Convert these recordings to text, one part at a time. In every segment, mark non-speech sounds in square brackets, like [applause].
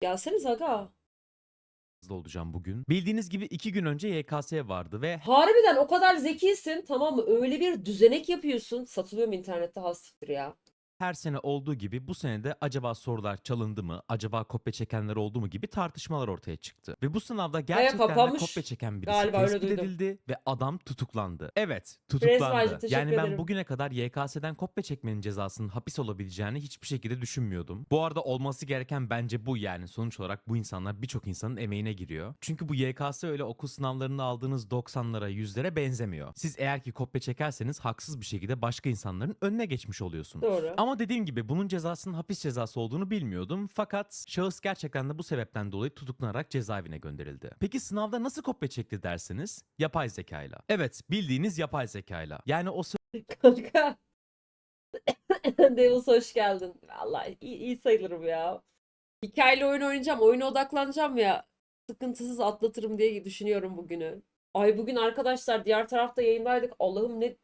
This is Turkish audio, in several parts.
Gelseniz aga. hızlı olacağım bugün. Bildiğiniz gibi iki gün önce YKS vardı ve Harbiden o kadar zekisin tamam mı? Öyle bir düzenek yapıyorsun. Satılıyor mu internette hastiktir ya. Her sene olduğu gibi bu sene de acaba sorular çalındı mı, acaba kopya çekenler oldu mu gibi tartışmalar ortaya çıktı. Ve bu sınavda gerçekten de kopya çeken birisi Galiba tespit duydum. edildi ve adam tutuklandı. Evet, tutuklandı. Yani ben ederim. bugüne kadar YKS'den kopya çekmenin cezasının hapis olabileceğini hiçbir şekilde düşünmüyordum. Bu arada olması gereken bence bu yani. Sonuç olarak bu insanlar birçok insanın emeğine giriyor. Çünkü bu YKS öyle okul sınavlarında aldığınız 90'lara 100'lere benzemiyor. Siz eğer ki kopya çekerseniz haksız bir şekilde başka insanların önüne geçmiş oluyorsunuz. Doğru. Ama dediğim gibi bunun cezasının hapis cezası olduğunu bilmiyordum. Fakat şahıs gerçekten de bu sebepten dolayı tutuklanarak cezaevine gönderildi. Peki sınavda nasıl kopya çekti dersiniz? Yapay zekayla. Evet bildiğiniz yapay zekayla. Yani o [laughs] Kanka. [laughs] Devils hoş geldin. Vallahi iyi, iyi sayılırım ya. Hikayeli oyun oynayacağım. Oyuna odaklanacağım ya. Sıkıntısız atlatırım diye düşünüyorum bugünü. Ay bugün arkadaşlar diğer tarafta yayındaydık. Allah'ım ne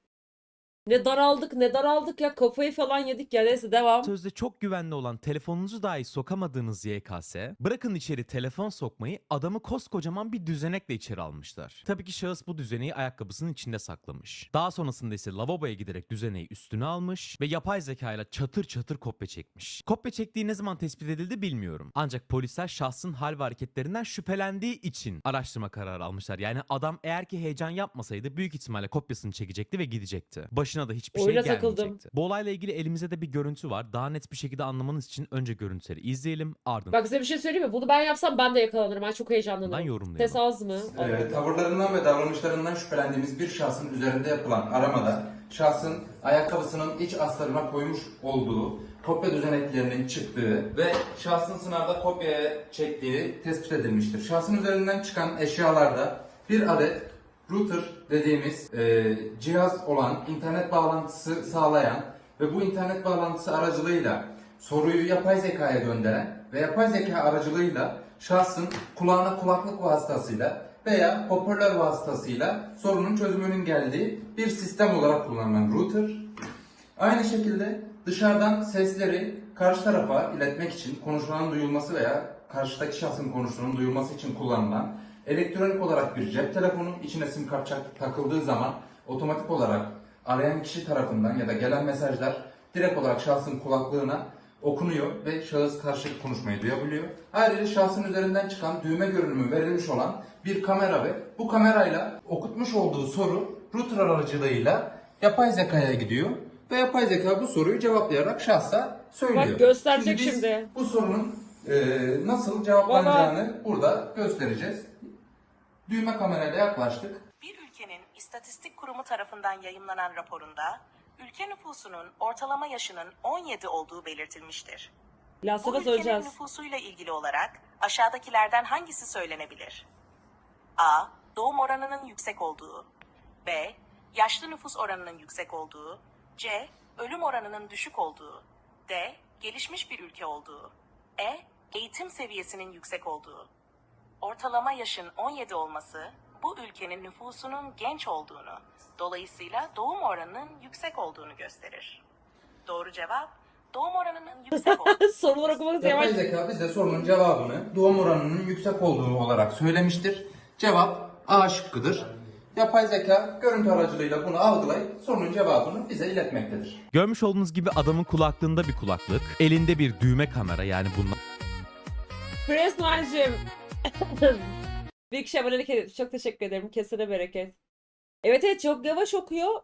ne daraldık ne daraldık ya. Kafayı falan yedik ya. Neyse devam. sözde çok güvenli olan telefonunuzu dahi sokamadığınız YKS, bırakın içeri telefon sokmayı adamı koskocaman bir düzenekle içeri almışlar. Tabii ki şahıs bu düzeneği ayakkabısının içinde saklamış. Daha sonrasında ise lavaboya giderek düzeneği üstüne almış ve yapay zekayla çatır çatır kopya çekmiş. Kopya çektiği ne zaman tespit edildi bilmiyorum. Ancak polisler şahsın hal ve hareketlerinden şüphelendiği için araştırma kararı almışlar. Yani adam eğer ki heyecan yapmasaydı büyük ihtimalle kopyasını çekecekti ve gidecekti. Başına da hiçbir şey Oyuna gelmeyecekti. takıldım. Bu olayla ilgili elimizde de bir görüntü var. Daha net bir şekilde anlamanız için önce görüntüleri izleyelim ardından Bak size bir şey söyleyeyim mi? Bunu ben yapsam ben de yakalanırım. Ben çok heyecanlanırım. yorumlayalım. Ses az mı? Ee, tavırlarından ve davranışlarından şüphelendiğimiz bir şahsın üzerinde yapılan aramada şahsın ayakkabısının iç astarına koymuş olduğu kopya düzeneklerinin çıktığı ve şahsın sınavda kopya çektiği tespit edilmiştir. Şahsın üzerinden çıkan eşyalarda bir adet router dediğimiz e, cihaz olan internet bağlantısı sağlayan ve bu internet bağlantısı aracılığıyla soruyu yapay zekaya gönderen ve yapay zeka aracılığıyla şahsın kulağına kulaklık vasıtasıyla veya hoparlör vasıtasıyla sorunun çözümünün geldiği bir sistem olarak kullanılan router. Aynı şekilde dışarıdan sesleri karşı tarafa iletmek için konuşulanın duyulması veya karşıdaki şahsın konuştuğunun duyulması için kullanılan elektronik olarak bir cep telefonu içine sim kart takıldığı zaman otomatik olarak arayan kişi tarafından ya da gelen mesajlar direkt olarak şahsın kulaklığına okunuyor ve şahıs karşılık konuşmayı duyabiliyor. Ayrıca şahsın üzerinden çıkan düğme görünümü verilmiş olan bir kamera ve bu kamerayla okutmuş olduğu soru router aracılığıyla yapay zekaya gidiyor ve yapay zeka bu soruyu cevaplayarak şahsa söylüyor. Bak gösterecek biz şimdi. Bu sorunun e, nasıl cevaplanacağını burada göstereceğiz. Düğme kamerayla yaklaştık. Bir ülkenin istatistik kurumu tarafından yayımlanan raporunda ülke nüfusunun ortalama yaşının 17 olduğu belirtilmiştir. Last Bu of Us ülkenin öleceğiz. nüfusuyla ilgili olarak aşağıdakilerden hangisi söylenebilir? A. Doğum oranının yüksek olduğu. B. Yaşlı nüfus oranının yüksek olduğu. C. Ölüm oranının düşük olduğu. D. Gelişmiş bir ülke olduğu. E. Eğitim seviyesinin yüksek olduğu. Ortalama yaşın 17 olması bu ülkenin nüfusunun genç olduğunu, dolayısıyla doğum oranının yüksek olduğunu gösterir. Doğru cevap doğum oranının yüksek [laughs] olduğu. Sorular okumak yavaş. Yapay zeka bize sorunun cevabını doğum oranının yüksek olduğu olarak söylemiştir. Cevap A şıkkıdır. Yapay zeka görüntü aracılığıyla bunu algılayıp sorunun cevabını bize iletmektedir. Görmüş olduğunuz gibi adamın kulaklığında bir kulaklık, elinde bir düğme kamera yani bunlar Presmancığım. [laughs] Bir kişi abonelik edilmiş. Çok teşekkür ederim. Kesene bereket. Evet evet çok yavaş okuyor.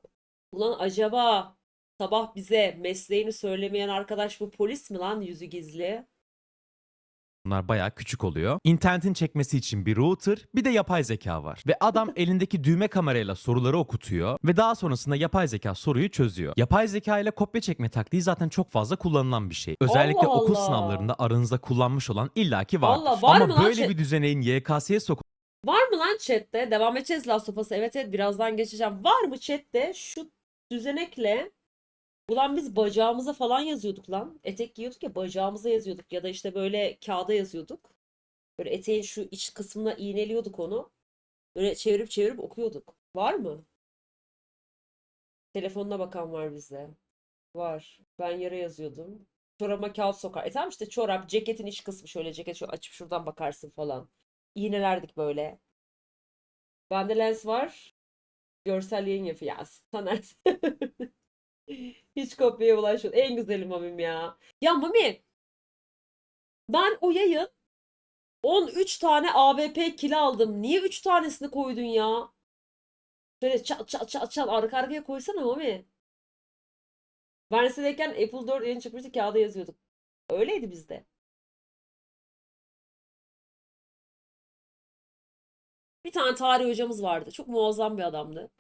Ulan acaba sabah bize mesleğini söylemeyen arkadaş bu polis mi lan yüzü gizli? Bunlar bayağı küçük oluyor. İnternetin çekmesi için bir router, bir de yapay zeka var. Ve adam [laughs] elindeki düğme kamerayla soruları okutuyor ve daha sonrasında yapay zeka soruyu çözüyor. Yapay zeka ile kopya çekme taktiği zaten çok fazla kullanılan bir şey. Özellikle Allah okul Allah. sınavlarında aranızda kullanmış olan illaki vardır. Allah, var Ama mı lan böyle şey- bir düzeneğin YKS'ye sokup Var mı lan chatte? Devam edeceğiz of Us'a. Evet evet birazdan geçeceğim. Var mı chatte şu düzenekle Ulan biz bacağımıza falan yazıyorduk lan. Etek giyiyorduk ya bacağımıza yazıyorduk ya da işte böyle kağıda yazıyorduk. Böyle eteğin şu iç kısmına iğneliyorduk onu. Böyle çevirip çevirip okuyorduk. Var mı? Telefonuna bakan var bizde. Var. Ben yere yazıyordum. Çorabıma kağıt sokar. E tamam işte çorap, ceketin iç kısmı şöyle ceket şöyle açıp şuradan bakarsın falan. İğnelerdik böyle. Bende lens var. Görsel yayın yapıyor. Ya. [laughs] Hiç kopyaya bulaşmıyor. En güzeli Mami'm ya. Ya Mami. Ben o yayın 13 tane AWP kill aldım. Niye 3 tanesini koydun ya? Şöyle çat çat çat çat arka arkaya koysana Mami. Ben lisedeyken Apple 4 yeni çıkmıştı kağıda yazıyorduk. Öyleydi bizde. Bir tane tarih hocamız vardı. Çok muazzam bir adamdı.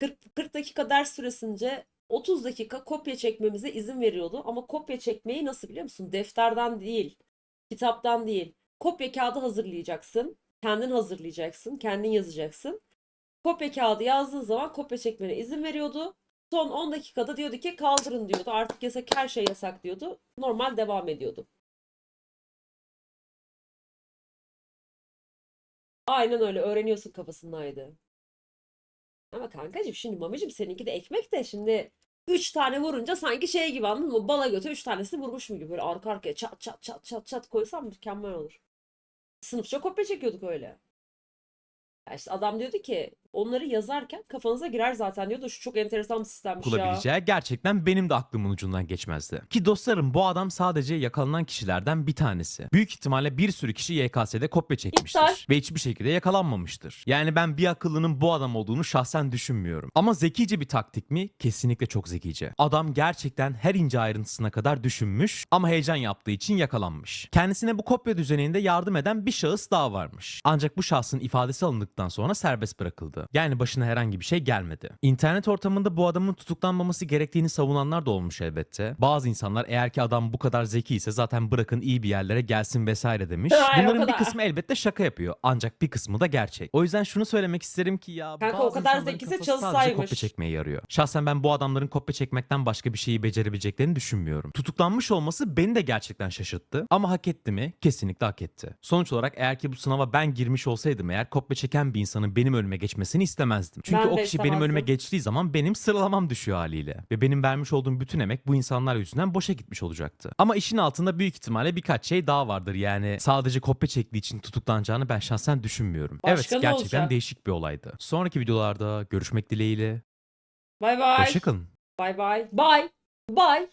40, 40 dakika ders süresince 30 dakika kopya çekmemize izin veriyordu. Ama kopya çekmeyi nasıl biliyor musun? Defterden değil, kitaptan değil. Kopya kağıdı hazırlayacaksın. Kendin hazırlayacaksın, kendin yazacaksın. Kopya kağıdı yazdığın zaman kopya çekmene izin veriyordu. Son 10 dakikada diyordu ki kaldırın diyordu. Artık yasak her şey yasak diyordu. Normal devam ediyordu. Aynen öyle öğreniyorsun kafasındaydı. Ama kankacığım şimdi mamacığım seninki de ekmek de şimdi 3 tane vurunca sanki şey gibi anladın mı? Bala götü 3 tanesini vurmuş mu gibi böyle arka arkaya çat çat çat çat çat koysam mükemmel olur. Sınıfça kopya çekiyorduk öyle. Ya işte adam diyordu ki onları yazarken kafanıza girer zaten diyordu. Şu çok enteresan bir sistemmiş ya. gerçekten benim de aklımın ucundan geçmezdi. Ki dostlarım bu adam sadece yakalanan kişilerden bir tanesi. Büyük ihtimalle bir sürü kişi YKS'de kopya çekmiştir. İptal. Ve hiçbir şekilde yakalanmamıştır. Yani ben bir akıllının bu adam olduğunu şahsen düşünmüyorum. Ama zekice bir taktik mi? Kesinlikle çok zekice. Adam gerçekten her ince ayrıntısına kadar düşünmüş ama heyecan yaptığı için yakalanmış. Kendisine bu kopya düzeninde yardım eden bir şahıs daha varmış. Ancak bu şahsın ifadesi alındıktan sonra serbest bırakıldı. Yani başına herhangi bir şey gelmedi. İnternet ortamında bu adamın tutuklanmaması gerektiğini savunanlar da olmuş elbette. Bazı insanlar eğer ki adam bu kadar zeki ise zaten bırakın iyi bir yerlere gelsin vesaire demiş. Ay, o Bunların bir kısmı elbette şaka yapıyor. Ancak bir kısmı da gerçek. O yüzden şunu söylemek isterim ki ya Kanka o bazı kadar insanların zekiyse kafası sadece çalışsaymış. kopya çekmeye yarıyor. Şahsen ben bu adamların kopya çekmekten başka bir şeyi becerebileceklerini düşünmüyorum. Tutuklanmış olması beni de gerçekten şaşırttı. Ama hak etti mi? Kesinlikle hak etti. Sonuç olarak eğer ki bu sınava ben girmiş olsaydım eğer kopya çeken bir insanın benim önüme geçmesini istemezdim. Çünkü Ben o kişi benim önüme geçtiği zaman benim sıralamam düşüyor haliyle. Ve benim vermiş olduğum bütün emek bu insanlar yüzünden boşa gitmiş olacaktı. Ama işin altında büyük ihtimalle birkaç şey daha vardır. Yani sadece kopya çektiği için tutuklanacağını ben şahsen düşünmüyorum. Başka evet gerçekten olacak? değişik bir olaydı. Sonraki videolarda görüşmek dileğiyle. Bay bay. Hoşçakalın. Bay bay. Bay. Bay.